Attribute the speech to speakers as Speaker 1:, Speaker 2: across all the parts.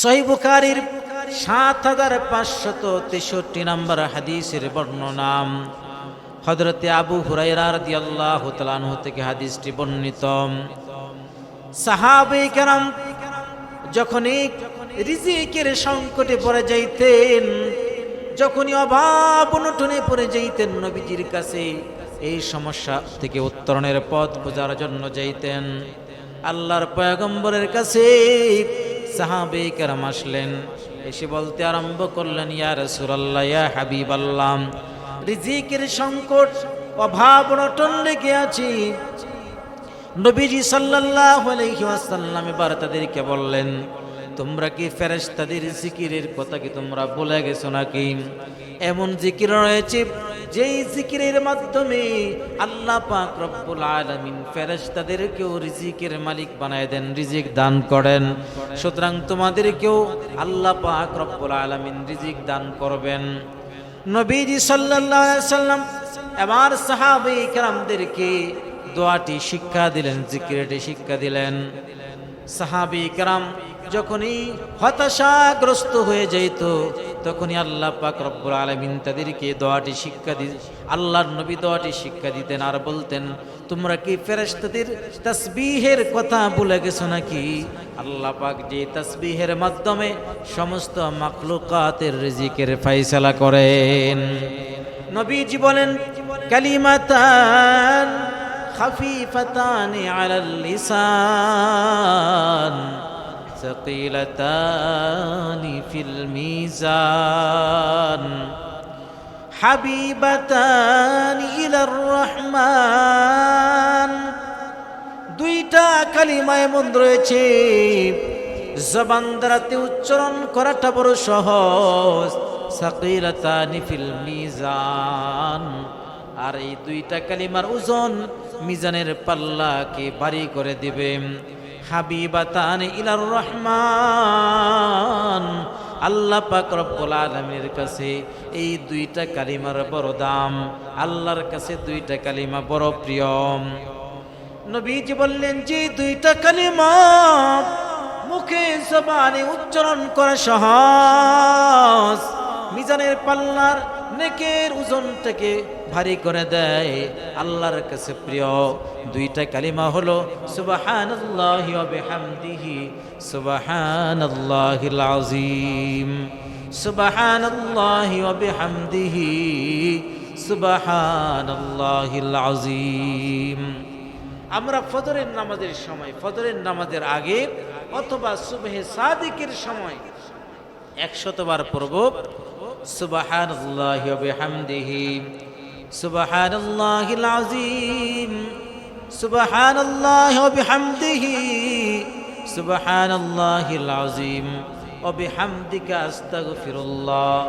Speaker 1: সহি সাত হাজার পাঁচশত তেষট্টি নম্বর হাদিসের বর্ণনাম। হজরতে আবু হুরাইরার দিয়াল্লাহ তালানহ থেকে হাদিসটি বর্ণিত। সাহাবে কেরাম যখনই রিজিকের সংকটে পড়ে যাইতেন, যখনই অভাব অনটনে পড়ে যাইতেন নবীজির কাছে, এই সমস্যা থেকে উত্তরণের পথ খোঁজার জন্য যাইতেন। আল্লাহর পয়গম্বরের কাছে সাহাবে কেরাম আসলেন, এসে বলতে আরম্ভ করলেন, ইয়া রাসূলুল্লাহ, ইয়া হাবিবাল্লাহ, রিজিকের সংকট, অভাব অনটন লেগে আছি। নবীজি সাল্লাল্লাহু আলাইহি ওয়াসাল্লাম এবার তাদেরকে বললেন, তোমরা কি ফেরেশতাদের জিকিরের কথা কি তোমরা ভুলে গেছো নাকি? এমন জিকির রয়েছে যেই জিকিরের মাধ্যমে আল্লাহ পাক রব্বুল আলামিন ফেরেশতাদেরকেও রিজিকের মালিক বানায় দেন, রিজিক দান করেন। সুতরাং তোমাদেরকেও আল্লাহ পাক রব্বুল আলামিন রিজিক দান করবেন। নবীজি সাল্লাল্লাহু আলাইহি সাল্লাম এবার সাহাবে কেরামদেরকে দোয়াটি শিক্ষা দিলেন, জিকিরটি শিক্ষা দিলেন। সাহাবি কেরাম যখনই হতাশাগ্রস্ত হয়ে যেত, তখনই আল্লাহ পাক রব্বুল আলমিন তাদেরকে দোয়াটি শিক্ষা দিত আল্লাহর নবী দোয়াটি শিক্ষা দিতেন আর বলতেন, তোমরা কি ফেরেস্তাদের তসবিহের কথা বলে গেছো নাকি? আল্লাহ পাক যে তসবিহের মাধ্যমে সমস্ত মাকলুকাতের রিজিকের ফাইসলা করেন। নবীজি বলেন, কালিমাতান খাফিফাতান আলাল লিসান। ثقيلتان في الميزان حبيبتان إلى الرحمن দুইটা কালিমা এমন রয়েছে জবান দ্বারাতে উচ্চারণ করাটা বড় সহজ সাকিলাতানি ফিল মিজান আর এই দুইটা কালিমার ওজন মিজানের পাল্লাকে ভারী করে দিবে হাবিবাতান ইলার রহমান। আল্লাহ পাক রব্বুল আলামিনের কাছে এই দুইটা কালিমার বড় দাম আল্লাহর কাছে দুইটা কালিমা বড় প্রিয়। নবীজি বললেন, যে দুইটা কালিমা মুখে জবানে উচ্চারণ করা সহজ, মিজানের পাল্লার নেকের ওজনটাকে ভারী করে দেয়। আল্লাহর কাছে প্রিয়, দুইটা কালিমা হলো, সুবহানাল্লাহি ওয়া বিহামদিহি, সুবহানাল্লাহিল আযীম, সুবহানাল্লাহি ওয়া বিহামদিহি, সুবহানাল্লাহিল আযীম। আমরা ফজরের নামাজের সময়, ফজরের নামাজের আগে অথবা সুবহে সাদিকের সময় একশতবার পড়ব। সুবহানাল্লাহি ওয়া বিহামদিহি। সুবহানাল্লাহিল আযীম সুবহানাল্লাহি ওয়া বিহামদিহি। সুবহানাল্লাহিল আযীম ওয়া বিহামদিকা আস্তাগফিরুল্লাহ।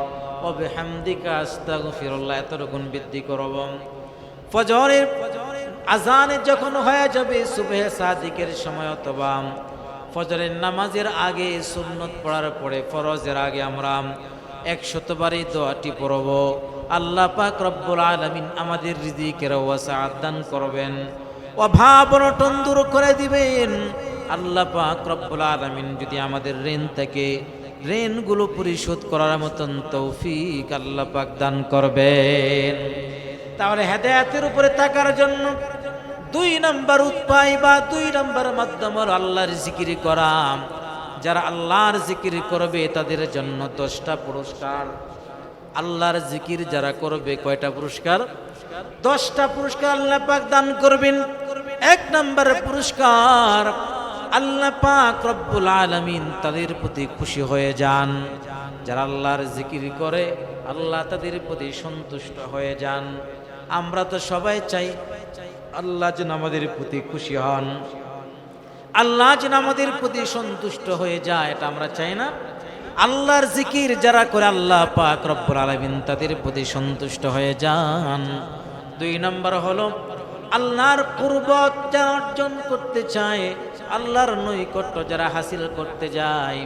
Speaker 1: ওয়া বিহামদিকা আস্তাগফিরুল্লাহ। এতটুকুন বৃদ্ধি করব। ফজরের আজানে যখন হয়ে যাবে সুবহে সাদিকের সময় অথবা ফজরের নামাজের আগে সুন্নত পড়ার পরে ফরজের আগে আমরা একশতবারই দোয়াটি পড়ব। আল্লাহ পাক রব্বুল আলামিন আমাদের রিজিকের ওয়াসাআত দান করবেন। অভাব অনটন দূর করে দিবেন। আল্লাহ পাক রব্বুল আলামিন যদি আমাদের ঋণ থেকে ঋণগুলো পরিশোধ করার মতন তৌফিক আল্লাহ পাক দান করবেন। তাহলে হেদায়াতের উপরে থাকার জন্য দুই নম্বর উৎপায় বা দুই নাম্বার মাধ্যম আল্লাহর জিকিরি করা। যারা আল্লাহর জিকির করবে তাদের জন্য দশটা পুরস্কার। আল্লাহর জিকির যারা করবে কয়টা পুরস্কার? দশটা পুরস্কার আল্লাহ পাক দান করবেন। এক নাম্বার পুরস্কার, আল্লাহ পাক রব্বুল আলামিন তাদের প্রতি খুশি হয়ে যান। যারা আল্লাহর জিকির করে, আল্লাহ তাদের প্রতি সন্তুষ্ট হয়ে যান। আমরা তো সবাই চাই আল্লাহ যেন আমাদের প্রতি খুশি হন। আল্লাহ যেন আমাদের প্রতি সন্তুষ্ট হয়ে যায়, এটা আমরা চাই না। আল্লাহর জিকির যারা করে, আল্লাহ পাক রব্বুল আলামিন তাদের প্রতি সন্তুষ্ট হয়ে যান। দুই নম্বর হলো, আল্লাহর কুরবত যারা অর্জন করতে চায়, আল্লাহর নৈকট্য যারা হাসিল করতে যায়,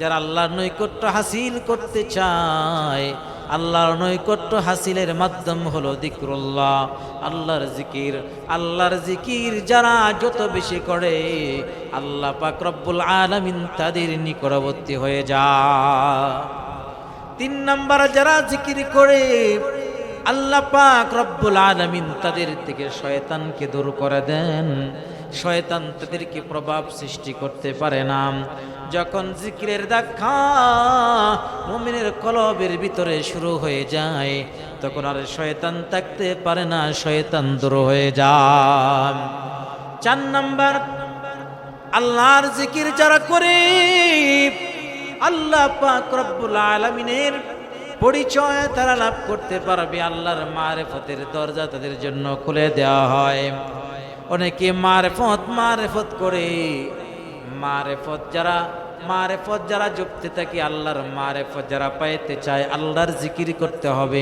Speaker 1: যারা আল্লাহর নৈকট্য হাসিল করতে চায় আল্লাহর নৈকট্য হাসিলের মাধ্যম হলো দিকরুল্লাহ, আল্লাহর জিকির। আল্লাহর জিকির যারা যত বেশি করে, আল্লাহ পাক রব্বুল আলামিন তাদের নিকটবর্তী হয়ে যা। তিন নাম্বার, যারা জিকির করে, আল্লাহ পাক রব্বুল আলামিন তাদের থেকে শয়তানকে দূর করে দেন। শয়তান তাদেরকে প্রভাব সৃষ্টি করতে পারে না। যখন জিকিরের দেখা মুমিনের কলবের ভিতরে শুরু হয়ে যায়, তখন আর শয়তান থাকতে পারে না, শয়তান দূর হয়ে যায়। চার নাম্বার, আল্লাহর জিকির যারা করে, আল্লাহ পাক রব্বুল আলামিনের পরিচয় তারা লাভ করতে পারবে। আল্লাহর মারেফতের দরজা তাদের জন্য খুলে দেওয়া হয়। অনেকে মারেফত মারেফত করে। মারেফত যারা মারেফত যারা যুক্তি থাকে, আল্লাহর মারেফত যারা পাইতে চায়, আল্লাহর জিকির করতে হবে।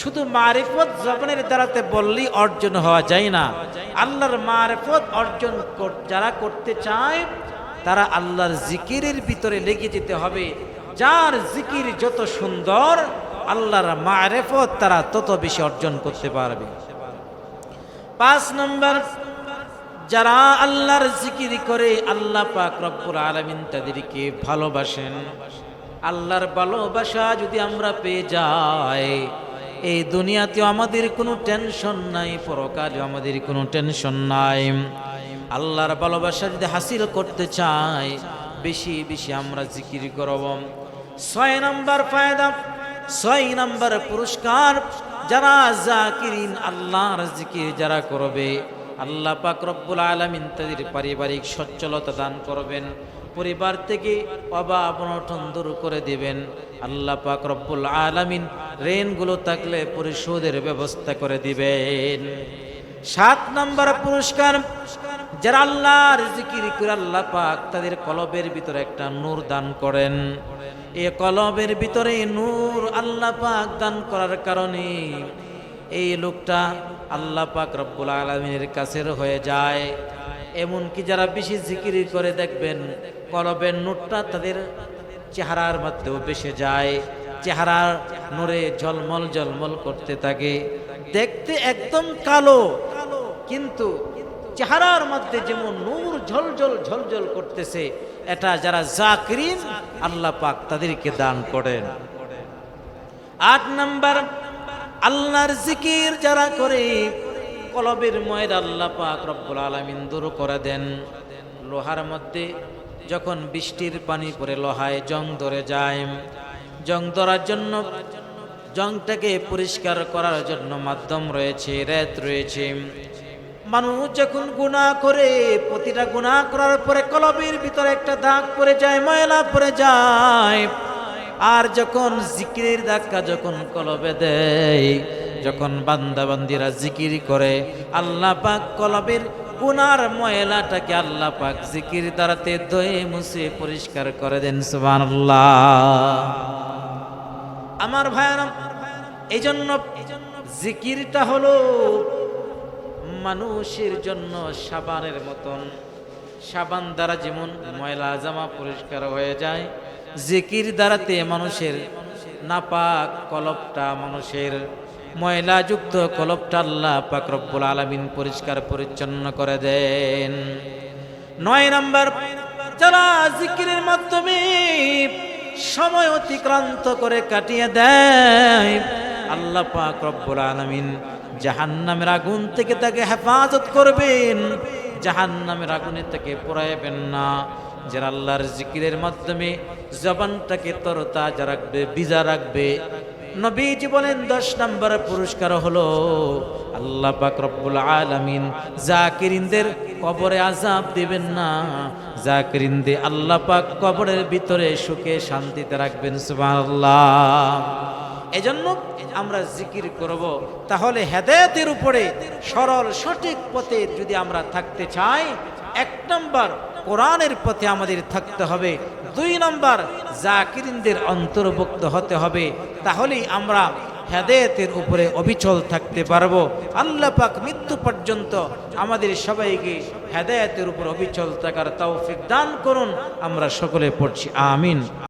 Speaker 1: শুধু মারিফত জবানের দ্বারাতে বললেই অর্জন হওয়া যায় না। আল্লাহর মারেফত অর্জন যারা করতে চায়, তারা আল্লাহর জিকিরের ভিতরে লেগে যেতে হবে। যার জিকির যত সুন্দর, আল্লাহর মারেফত তারা তত বেশি অর্জন করতে পারবে। পাঁচ নম্বর, যারা আল্লাহর জিকির করে, আল্লাহ পাক রব্বুল আলামিন তাদেরকে ভালোবাসেন। আল্লাহর ভালোবাসা যদি আমরা পেয়ে যাই, এই দুনিয়াতে আমাদের কোনো টেনশন নাই পরকালে আমাদের কোনো টেনশন নাই। আল্লাহর ভালোবাসা যদি হাসিল করতে চাই, বেশি বেশি আমরা জিকির করব। ছয় নম্বর ফায়দা, ছয় নম্বর পুরস্কার যারা জাকিরিন আল্লাহর জিকির যারা করবে, আল্লাহ পাক রব্বুল আলমিন তাদের পারিবারিক সচ্ছলতা দান করবেন, পরিবার থেকে অভাব অনটন দূর করে দিবেন। আল্লাহ পাক রব্বুল আলমিন ঋণগুলো থাকলে পরিশোধের ব্যবস্থা করে দিবেন। সাত নম্বর পুরস্কার যারা আল্লাহর জিকির করে আল্লাহ পাক তাদের কলবের ভিতরে একটা নূর দান করেন। এ কলবের ভিতরে নূর আল্লাহ পাক দান করার কারণে এই লোকটা আল্লাহ পাক রব্বুল আলমিনের কাছের হয়ে যায়। এমনকি যারা বেশি জিকির করে দেখবেন, কলবের নূরটা তাদের চেহারার মধ্যেও বেসে যায়। চেহারার নূরে ঝলমল ঝলমল করতে থাকে। দেখতে একদম কালো, কিন্তু চেহারার মধ্যে যেমন নূর ঝলঝল ঝলঝল করতেছে, এটা যারা জাকরিন, আল্লাহ পাক তাদেরকে দান করেন। আট নাম্বার, আল্লাহর জিকির যারা করে, কলবের ময়ের আল্লাহ পাক রব্বুল আলামিন দূর করে দেন। লোহার মধ্যে যখন বৃষ্টির পানি পড়ে, লোহায় জং ধরে যায়। জং ধরার জন্য, জংটাকে পরিষ্কার করার জন্য মাধ্যম রয়েছে, রেত রয়েছে। মানুষ যখন গুণা করে, প্রতিটা গুণা করার পরে কলবের ভিতরে একটা দাগ পড়ে যায়, ময়লা পড়ে যায়। আর যখন জিকিরের ধাক্কা যখন কলবে দেয়, যখন বান্দা বান্দিরা জিকির করে, আল্লাহ পাক কলবের গুনার ময়লাটাকে আল্লাহ পাক জিকির দ্বারাতে দয়ে মুছে পরিষ্কার করে দেন, সুবহানাল্লাহ। আমার ভাইয়ারা এই জন্য জিকিরটা হলো মানুষের জন্য সাবানের মতন। সাবান দ্বারা যেমন ময়লা জামা পরিষ্কার হয়ে যায়, জিকির দ্বারাতে মানুষের নাপাক কলপটা মানুষের, ময়লাযুক্ত কলপটা আল্লাহ পাক রব্বুল আলামিন পরিষ্কার পরিচ্ছন্ন করে দেন। নয় নাম্বার, যারা জিকিরের মাধ্যমে সময় অতিক্রান্ত করে কাটিয়ে দেয় আল্লাহ পাক রব্বুল আলামিন জাহান্নামের আগুন থেকে তাকে হেফাজত করবেন। জাহান্নামের আগুনে তাকে পড়াইবেন না। যারা আল্লাহর জিকিরের মাধ্যমে জবানটাকে তরতাজা রাখবে বিজা রাখবে। নবীজি বলেন, দশ নম্বর পুরস্কার হলো আল্লাহ পাক রব্বুল আলামিন জাকিরিনদের কবরে আজাব দিবেন না। জাকিরিনদে আল্লাহ পাক কবরের ভিতরে সুখে শান্তিতে রাখবেন, সুবহানাল্লাহ। এজন্য আমরা জিকির করব। তাহলে হেদায়েতের উপরে সরল, সঠিক পথে যদি আমরা থাকতে চাই, এক নম্বর কোরআনের পথে আমাদের থাকতে হবে, দুই নম্বর জাকিরিনদের অন্তর্ভুক্ত হতে হবে, তাহলেই আমরা হেদায়েতের উপরে অবিচল থাকতে পারব। আল্লাহ পাক মৃত্যু পর্যন্ত আমাদের সবাইকে হেদায়েতের উপর অবিচল থাকার তৌফিক দান করুন। আমরা সকলে পড়ছি, আমিন।